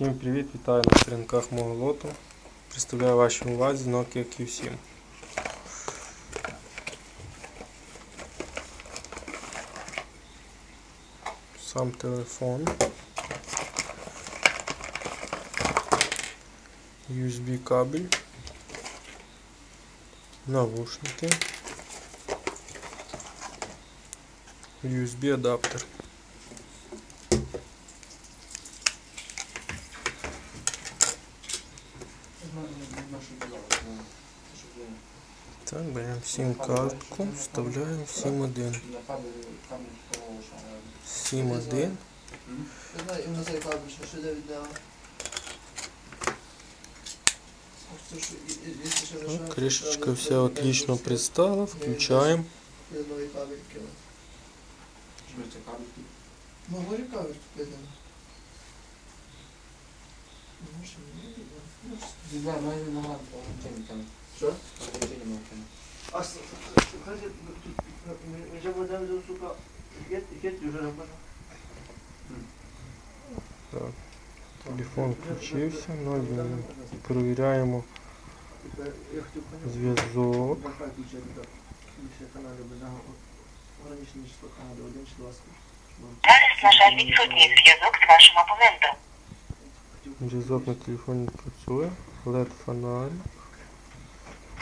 Всім привіт, вітаю на сторінках мого лоту. Представляю вашій увазі Nokia Q7. Сам телефон. USB кабель. Навушники. USB адаптер. Так, беремо сім картку, вставляємо в сім 1. Сім 1. Не знаю, і на цей кабель ще ще де віддала. Це ж, і- і- якщо ще лишається, Так, кришечка треба вся отлично пристала, включаємо. Я Ну. Ну, що? А с- слухайте, тут вже сука. Є є вже робимо. Так, телефон включився, ноль. Перевіряємо зв'язок. Зараз, на жаль, відсутній зв'язок з вашим абонентом. Зв'язок на телефоні працює. LED фонарик.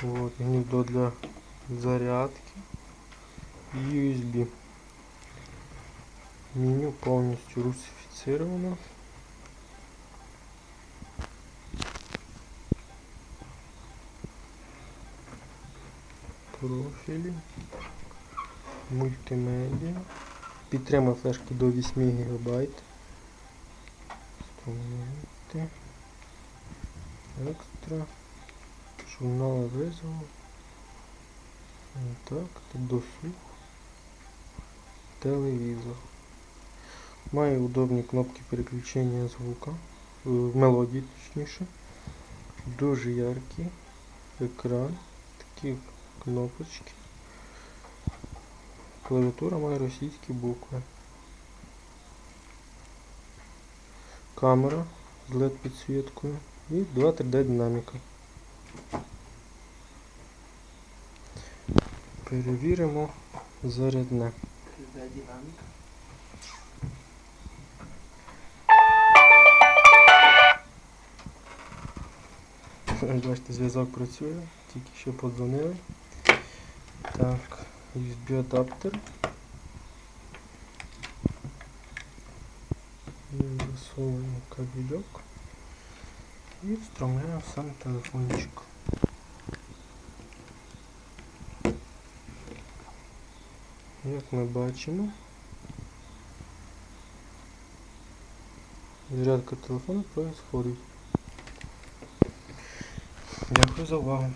Вот, гніздо для зарядки. USB. Меню повністю русифіцировано. Профілі. Мультимедіа. Підтримує флешки до 8 ГБ. Інструменти. Екстра. Журнали визову. Так, досуг. Телевізор. Має удобні кнопки переключення звука. е, Мелодії точніше. Дуже яркий екран. Такі кнопочки. Клавіатура має російські букви. Камера з LED підсвіткою і два 3D динаміка. Перевіримо зарядне. Бачите, зв'язок працює, тільки що подзвонили. Так, USB адаптер. Засовуємо кабельок і встромляємо в сам телефончик. Як ми бачимо, зарядка телефону проходить. Дякую за увагу.